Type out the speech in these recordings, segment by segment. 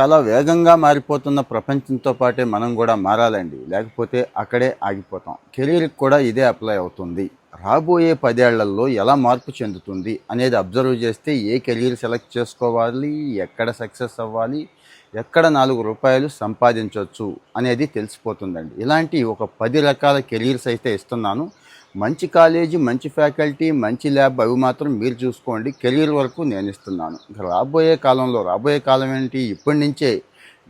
చాలా వేగంగా మారిపోతున్న ప్రపంచంతో పాటే మనం కూడా మారాలండి. లేకపోతే అక్కడే ఆగిపోతాం. కెరీర్కి కూడా ఇదే అప్లై అవుతుంది. రాబోయే పదేళ్ళలో ఎలా మార్పు చెందుతుంది అనేది అబ్జర్వ్ చేస్తే ఏ కెరీర్ సెలెక్ట్ చేసుకోవాలి ఎక్కడ సక్సెస్ అవ్వాలి ఎక్కడ నాలుగు రూపాయలు సంపాదించవచ్చు అనేది తెలిసిపోతుందండి. ఇలాంటి ఒక పది రకాల కెరీర్స్ అయితే ఇస్తున్నాను. మంచి కాలేజీ మంచి ఫ్యాకల్టీ మంచి ల్యాబ్ అవి మాత్రం మీరు చూసుకోండి. కెరీర్ వరకు నేను ఇస్తున్నాను. రాబోయే కాలంలో రాబోయే కాలం ఏంటి? ఇప్పటి నుంచే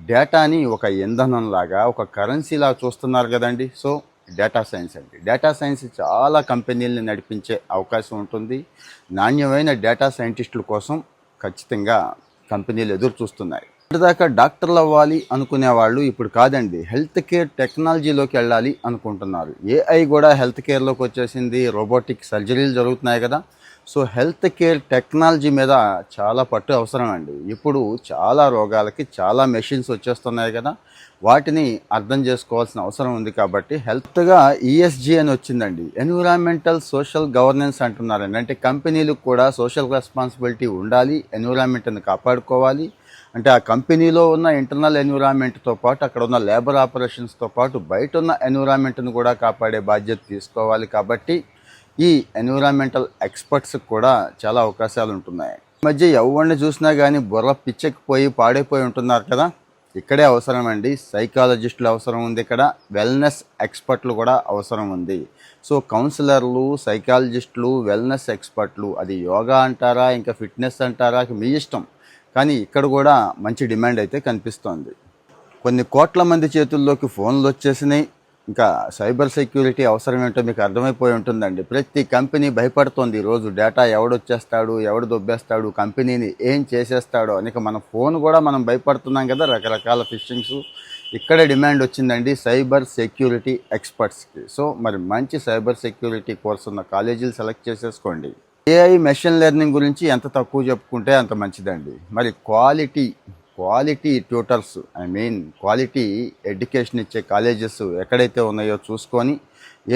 డేటాని ఒక ఇంధనంలాగా ఒక కరెన్సీలా చూస్తున్నారు కదండి. సో డేటా సైన్స్ అండి. డేటా సైన్స్ చాలా కంపెనీలను నడిపించే అవకాశం ఉంటుంది. నాణ్యమైన డేటా సైంటిస్టుల కోసం ఖచ్చితంగా కంపెనీలు ఎదురు చూస్తున్నాయి. ఇప్పటిదాకా డాక్టర్లు అవ్వాలి అనుకునే వాళ్ళు ఇప్పుడు కాదండి. హెల్త్ కేర్ టెక్నాలజీలోకి వెళ్ళాలి అనుకుంటున్నారు. ఏఐ కూడా హెల్త్ కేర్లోకి వచ్చేసింది. రోబోటిక్ సర్జరీలు జరుగుతున్నాయి కదా. సో హెల్త్ కేర్ టెక్నాలజీ మీద చాలా పట్టు అవసరం అండి ఇప్పుడు చాలా రోగాలకి చాలా మెషిన్స్ వచ్చేస్తున్నాయి కదా. వాటిని అర్థం చేసుకోవాల్సిన అవసరం ఉంది కాబట్టి హెల్త్గా ఈఎస్జీ అని వచ్చిందండి. ఎన్విరాన్మెంటల్ సోషల్ గవర్నెన్స్ అంటున్నారండి. అంటే కంపెనీలకు కూడా సోషల్ రెస్పాన్సిబిలిటీ ఉండాలి ఎన్విరాన్మెంట్ని కాపాడుకోవాలి. అంటే ఆ కంపెనీలో ఉన్న ఇంటర్నల్ ఎన్విరాన్మెంట్తో పాటు అక్కడ ఉన్న లేబర్ ఆపరేషన్స్తో పాటు బయట ఉన్న ఎన్విరాన్మెంట్ను కూడా కాపాడే బాధ్యత తీసుకోవాలి కాబట్టి ఈ ఎన్విరాన్మెంటల్ ఎక్స్పర్ట్స్కి కూడా చాలా అవకాశాలు ఉంటున్నాయి. ఈ మధ్య ఎవరిని చూసినా కానీ బుర్ర పిచ్చెక్కిపోయి పాడైపోయి ఉంటున్నారు కదా? ఇక్కడే అవసరం అండి. సైకాలజిస్టులు అవసరం ఉంది ఇక్కడ. వెల్నెస్ ఎక్స్పర్ట్లు కూడా అవసరం ఉంది. సో కౌన్సిలర్లు సైకాలజిస్టులు వెల్నెస్ ఎక్స్పర్ట్లు అది యోగా అంటారా ఇంకా ఫిట్నెస్ అంటారా మీ ఇష్టం. కానీ ఇక్కడ కూడా మంచి డిమాండ్ అయితే కనిపిస్తోంది. కొన్ని కోట్ల మంది చేతుల్లోకి ఫోన్లు వచ్చేసినాయి. ఇంకా సైబర్ సెక్యూరిటీ అవసరం ఏంటో మీకు అర్థమైపోయి ఉంటుందండి. ప్రతి కంపెనీ భయపడుతోంది ఈరోజు డేటా ఎవడొచ్చేస్తాడు ఎవడు దొబ్బేస్తాడు కంపెనీని ఏం చేసేస్తాడో అని. మన ఫోన్ కూడా మనం భయపడుతున్నాం కదా రకరకాల ఫిషింగ్స్. ఇక్కడే డిమాండ్ వచ్చిందండి సైబర్ సెక్యూరిటీ ఎక్స్పర్ట్స్కి సో మరి మంచి సైబర్ సెక్యూరిటీ కోర్స్ ఉన్న కాలేజీలు సెలెక్ట్ చేసేసుకోండి. ఏఐ మెషిన్ లెర్నింగ్ గురించి ఎంత తక్కువ చెప్పుకుంటే అంత మంచిదండి. మరి quality quality tutors I mean quality education ఇచ్చే కాలేజెస్ ఎక్కడైతే ఉన్నాయో చూసుకొని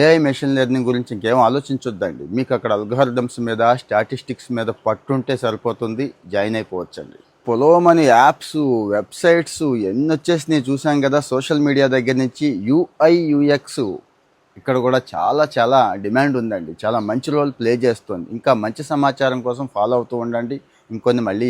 ఏఐ మెషిన్ లెర్నింగ్ గురించి ఇంకేం ఆలోచించొద్దండి. మీకు అక్కడ అల్గారిథమ్స్ మీద స్టాటిస్టిక్స్ మీద పట్టుంటే సరిపోతుంది జాయిన్ అయిపోవచ్చండి. పొలోమని యాప్స్ వెబ్సైట్స్ ఎన్ని వచ్చేసినాయి చూసాం కదా సోషల్ మీడియా దగ్గర నుంచి యూఐ యూఎక్స్. ఇక్కడ కూడా చాలా చాలా డిమాండ్ ఉందండి. చాలా మంచి రోల్ ప్లే చేస్తుంది. ఇంకా మంచి సమాచారం కోసం ఫాలో అవుతూ ఉండండి. ఇంకొన్ని మళ్ళీ